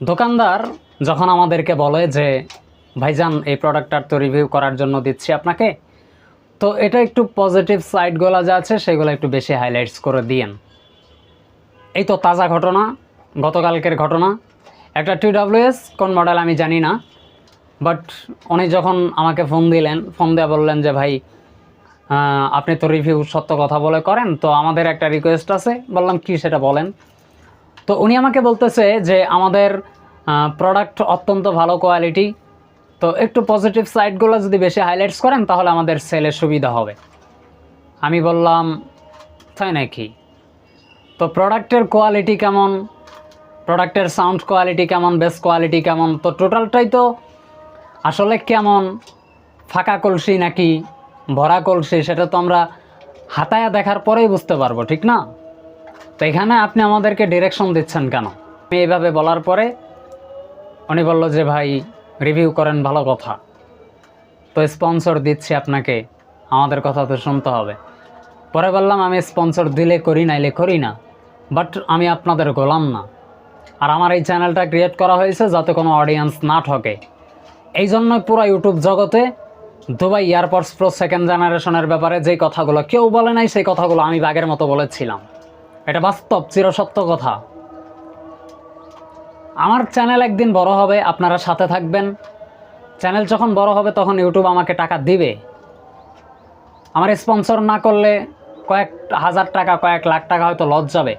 দোকানদার যখন আমাদেরকে বলে যে, ভাইজান, এই প্রোডাক্টটার তো রিভিউ করার জন্য দিচ্ছি আপনাকে। তো এটা একটু পজিটিভ সাইডগুলো যা আছে, সেগুলো একটু বেশি হাইলাইটস করে দিয়েন। এই তো তাজা ঘটনা, গতকালকের ঘটনা। একটা টিডাব্লিউএস কোন মডেল আমি জানি না। বাট উনি যখন আমাকে ফোন দিলেন ফোন দিয়ে বললেন যে, ভাই আপনি তো রিভিউ সত্য কথা বলে করেন। তো আমাদের একটা রিকোয়েস্ট আছে, বললাম, কি সেটা বলেন? তো উনি আমাকে বলতেছে যে আমাদের প্রোডাক্ট অত্যন্ত ভালো কোয়ালিটি তো একটু পজিটিভ সাইডগুলো যদি বেশি হাইলাইটস করেন, তাহলে আমাদের সেলের সুবিধা হবে। আমি বললাম, তাই নাকি? তো প্রোডাক্টের কোয়ালিটি কেমন? প্রোডাক্টের সাউন্ড কোয়ালিটি কেমন? বেস কোয়ালিটি কেমন? তো টোটালটাই তো আসলে কেমন? ফাঁকা কলসি নাকি ভরা কলসি? সেটা তো আমরা হাতায়া দেখার পরেই বুঝতে পারব, ঠিক না? তো এখানে আপনি আমাদেরকে ডিরেকশন দিচ্ছেন কেন? আমি এইভাবে বলার পরে উনি বলল যে, ভাই রিভিউ করেন, ভালো কথা। তো স্পন্সর দিচ্ছি আপনাকে, আমাদের কথা তো শুনতে হবে। পরে বললাম, আমি স্পন্সর দিলে করি, নাইলে করি না বাট আমি আপনাদের গোলাম না। আর আমার এই চ্যানেলটা ক্রিয়েট করা হয়েছে যাতে কোনো অডিয়েন্স না ঠকে। এই জন্য পুরো ইউটিউব জগতে দুবাই এয়ারপোর্টস প্রো সেকেন্ড জেনারেশনের ব্যাপারে যেই কথাগুলো কেউ বলে নাই, সেই কথাগুলো আমি বাঘের মতো বলেছিলাম। এটা বাস্তব চিরসত্য কথা। আমার চ্যানেল একদিন বড় হবে, আপনারা সাথে থাকবেন। চ্যানেল যখন বড় হবে, তখন ইউটিউব আমাকে টাকা দিবে। আমার স্পন্সর না করলে কয়েক হাজার টাকা, কয়েক লাখ টাকা হয়তো লস যাবে।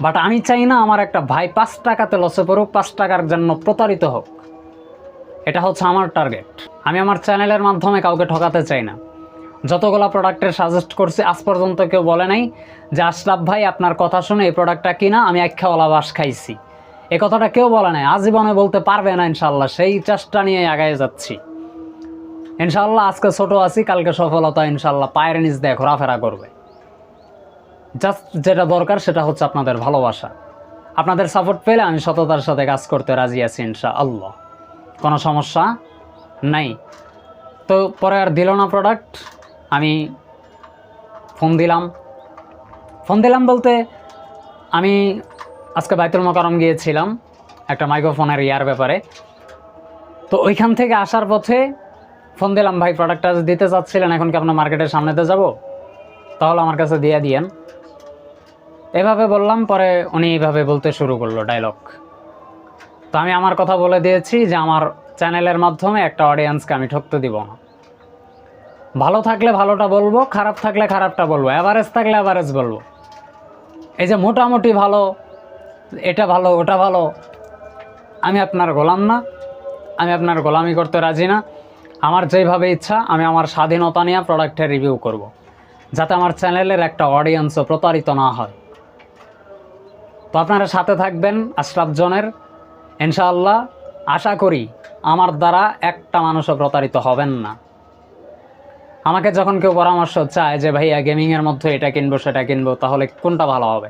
বাট আমি চাই না আমার একটা ভাই পাঁচ টাকাতে লসে পড়ুক, পাঁচ টাকার জন্য প্রতারিত হোক। এটা হচ্ছে আমার টার্গেট। আমি আমার চ্যানেলের মাধ্যমে কাউকে ঠকাতে চাই না। যতগুলো প্রোডাক্টের সাজেস্ট করছি, আজ পর্যন্ত কেউ বলে নাই যে, আশরাফ ভাই, আপনার কথা শুনে এই প্রোডাক্টটা কিনা, আমি একখাওয়ালা বাস খাইছি। এ কথাটা কেউ বলে নাই, আজীবনে বলতে পারবে না ইনশাল্লাহ সেই চেষ্টা নিয়ে আগায় যাচ্ছি। ইনশাল্লাহ আজকে ছোট আছি, কালকে সফলতা ইনশাল্লাহ পায়ের নিচ দিয়ে ঘোরাফেরা করবে। জাস্ট যেটা দরকার, সেটা হচ্ছে আপনাদের ভালোবাসা। আপনাদের সাপোর্ট পেলে আমি সততার সাথে কাজ করতে রাজি আছি ইনশা আল্লাহ কোনো সমস্যা নাই। তো পরে আর দিল না প্রোডাক্ট আমি ফোন দিলাম। ফোন দিলাম বলতে আমি আজকে বাইতুল মোকারম গিয়েছিলাম একটা মাইক্রোফোনের ইয়ার ব্যাপারে। তো ওইখান থেকে আসার পথে ফোন দিলাম, ভাই প্রোডাক্টটা দিতে চাচ্ছিলেন, এখন কি আপনার মার্কেটের সামনেতে যাব? তাহলে আমার কাছে দিয়ে দিয়েন। এভাবে বললাম, পরে উনি এইভাবে বলতে শুরু করল ডায়লগ তো আমি আমার কথা বলে দিয়েছি যে আমার চ্যানেলের মাধ্যমে একটা অডিয়েন্সকে আমি ঠকতে দিব না। ভালো থাকলে ভালোটা বলব, খারাপ থাকলে খারাপটা বলব অ্যাভারেজ থাকলে অ্যাভারেজ বলব। এই যে মোটামুটি ভালো, এটা ভালো, ওটা ভালো, আমি আপনার গোলাম না, আমি আপনার গোলামি করতে রাজি না। আমার যেইভাবে ইচ্ছা, আমি আমার স্বাধীনতা নিয়ে প্রোডাক্টের রিভিউ করব। যাতে আমার চ্যানেলের একটা অডিয়েন্সও প্রতারিত না হয়। তো আপনারা সাথে থাকবেন আশরাফ জনের। ইনশাআল্লাহ, আশা করি আমার দ্বারা একটা মানুষও প্রতারিত হবেন না। আমাকে যখন কেউ পরামর্শ চায় যে, ভাইয়া, গেমিংয়ের মধ্যে এটা কিনবো, সেটা কিনবো, তাহলে কোনটা ভালো হবে?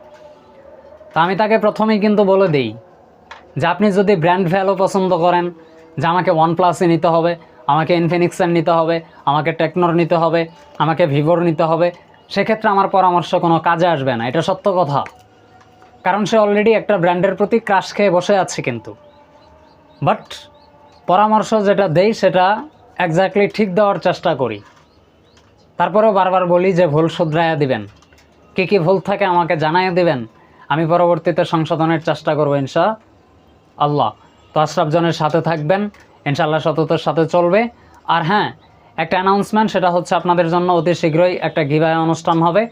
তা আমি তাকে প্রথমেই কিন্তু বলে দিই যে, আপনি যদি ব্র্যান্ড ভ্যালু পছন্দ করেন, যে আমাকে ওয়ান প্লাসে নিতে হবে, আমাকে ইনফিনিক্সের নিতে হবে, আমাকে টেকনোর নিতে হবে, আমাকে ভিভোর নিতে হবে, সেক্ষেত্রে আমার পরামর্শ কোনো কাজে আসবে না। এটা সত্য কথা। কারণ সে অলরেডি একটা ব্র্যান্ডের প্রতি ক্রাশ খেয়ে বসে আছে কিন্তু। বাট পরামর্শ যেটা দেই, সেটা একজাক্টলি ঠিক দেওয়ার চেষ্টা করি। তারপরেও বারবার বলি যে ভুল শুধরাইয়া দিবেন। কী কী ভুল থাকে আমাকে জানাইয়া দিবেন। আমি পরবর্তীতে সংশোধনের চেষ্টা করব ইনশা আল্লাহ। তো আশরাফ জনের সাথে থাকবেন। ইনশাআল্লাহ সততার সাথে চলবে। আর হ্যাঁ একটা অ্যানাউন্সমেন্ট সেটা হচ্ছে আপনাদের জন্য অতি শীঘ্রই একটা গিভায় অনুষ্ঠান হবে।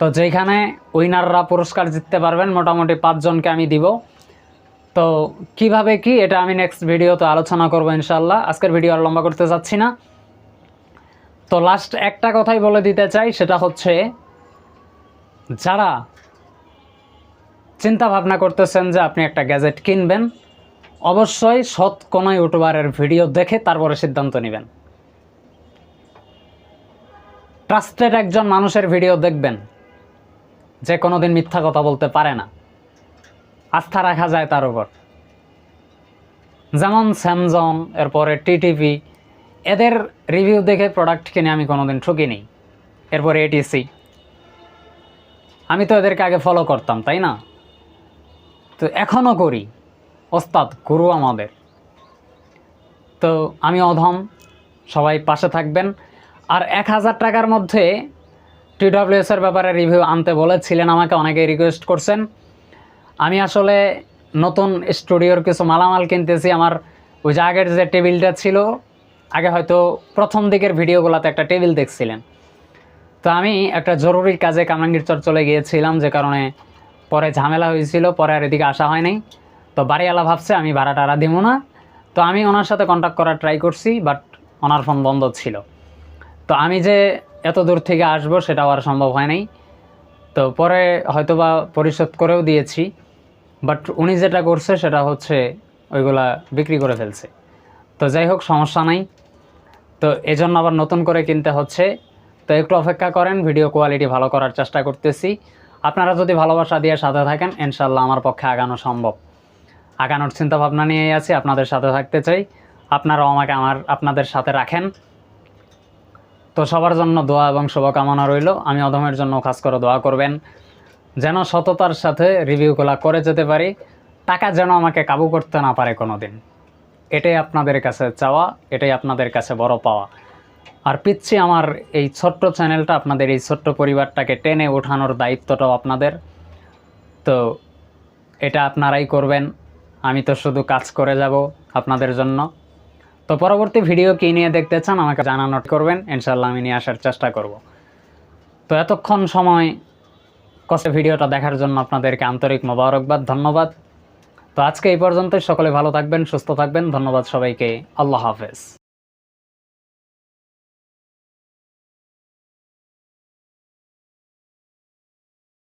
তো যেখানে উইনাররা পুরস্কার জিততে পারবেন, মোটামুটি পাঁচজনকে আমি দিব। তো কীভাবে কি, এটা আমি নেক্সট ভিডিওতে আলোচনা করব ইনশাল্লাহ আজকের ভিডিও আর লম্বা করতে যাচ্ছি না। তো লাস্ট একটা কথাই বলে দিতে চাই, সেটা হচ্ছে যারা চিন্তা ভাবনা করতেছেন যে আপনি একটা গ্যাজেট কিনবেন, অবশ্যই সৎ কোনো ইউটিউবারের ভিডিও দেখে তারপরে সিদ্ধান্ত নেবেন। ট্রাস্টেড একজন মানুষের ভিডিও দেখবেন, যে কোনোদিন মিথ্যা কথা বলতে পারে না। আস্থা রাখা যায় তার উপর। যেমন স্যামসং এরপরে টিটিভি এদের রিভিউ দেখে প্রোডাক্ট কিনে আমি কোনোদিন ঠকিনি। এরপরে এটিসি আমি তো এদেরকে আগে ফলো করতাম, তাই না? তো এখনও করি। ওস্তাদ, গুরু আমাদের। তো আমি অধম, সবাই পাশে থাকবেন। আর এক হাজার টাকার মধ্যে টিডব্লিউএস এর ব্যাপারে রিভিউ আনতে বলেছিলেন, আমাকে অনেকে রিকোয়েস্ট করছেন। আমি আসলে নতুন স্টুডিওর কিছু মালামাল কিনতেছি, আমার ওই যে আগের যে টেবিলটা ছিল আগে হয়তো প্রথম দিকের ভিডিওগুলোতে একটা টেবিল দেখছিলেন। তো আমি একটা জরুরি কাজে কামরাঙ্গীর চর চলে গিয়েছিলাম যে কারণে পরে ঝামেলা হয়েছিল, পরে আর এদিকে আসা হয় নাই তো বাড়িওয়ালা ভাবছে, আমি ভাড়া টাড়া দিব না। তো আমি ওনার সাথে কন্ট্যাক্ট করার ট্রাই করছি বাট ওনার ফোন বন্ধ ছিল। তো আমি যে এত দূর থেকে আসব, সেটাও আর সম্ভব হয় নাই। তো পরে হয়তোবা পরিশোধ করেও দিয়েছি বাট উনি যেটা করছে, সেটা হচ্ছে ওইগুলা বিক্রি করে ফেলছে। তো যাই হোক, সমস্যা নাই। তো এজন্য আবার নতুন করে কিনতে হচ্ছে। তো একটু অপেক্ষা করেন, ভিডিও কোয়ালিটি ভালো করার চেষ্টা করতেছি। আপনারা যদি ভালোবাসা দিয়ে সাথে থাকেন ইনশাল্লাহ আমার পক্ষে আগানো সম্ভব। আগানোর চিন্তা ভাবনা নিয়েই আছি, আপনাদের সাথে থাকতে চাই। আপনারাও আমাকে আমার, আপনাদের সাথে রাখেন। তো সবার জন্য দোয়া এবং শুভকামনা রইল। আমি অধমের জন্য খাস করে দোয়া করবেন, যেন সততার সাথে রিভিউগুলো করে যেতে পারি। টাকা যেন আমাকে কাবু করতে না পারে কোনো দিন এটাই আপনাদের কাছে চাওয়া, এটাই আপনাদের কাছে বড় পাওয়া। আর পিচ্ছি, আমার এই ছোট্ট চ্যানেলটা, আপনাদের এই ছোট্ট পরিবারটাকে টেনে ওঠানোর দায়িত্বটাও আপনাদের। তো এটা আপনারাই করবেন, আমি তো শুধু কাজ করে যাব আপনাদের জন্য। তো পরবর্তী ভিডিও কী নিয়ে দেখতে চান, আমাকে জানানো করবেন ইনশাল্লাহ আমি নিয়ে আসার চেষ্টা করব। তো এতক্ষণ সময়, কষ্টে ভিডিওটা দেখার জন্য আপনাদেরকে আন্তরিক মোবারকবাদ, ধন্যবাদ। তো আজকে এই পর্যন্তই। সকলে ভালো থাকবেন সুস্থ থাকবেন। ধন্যবাদ সবাইকে। আল্লাহ হাফেজ।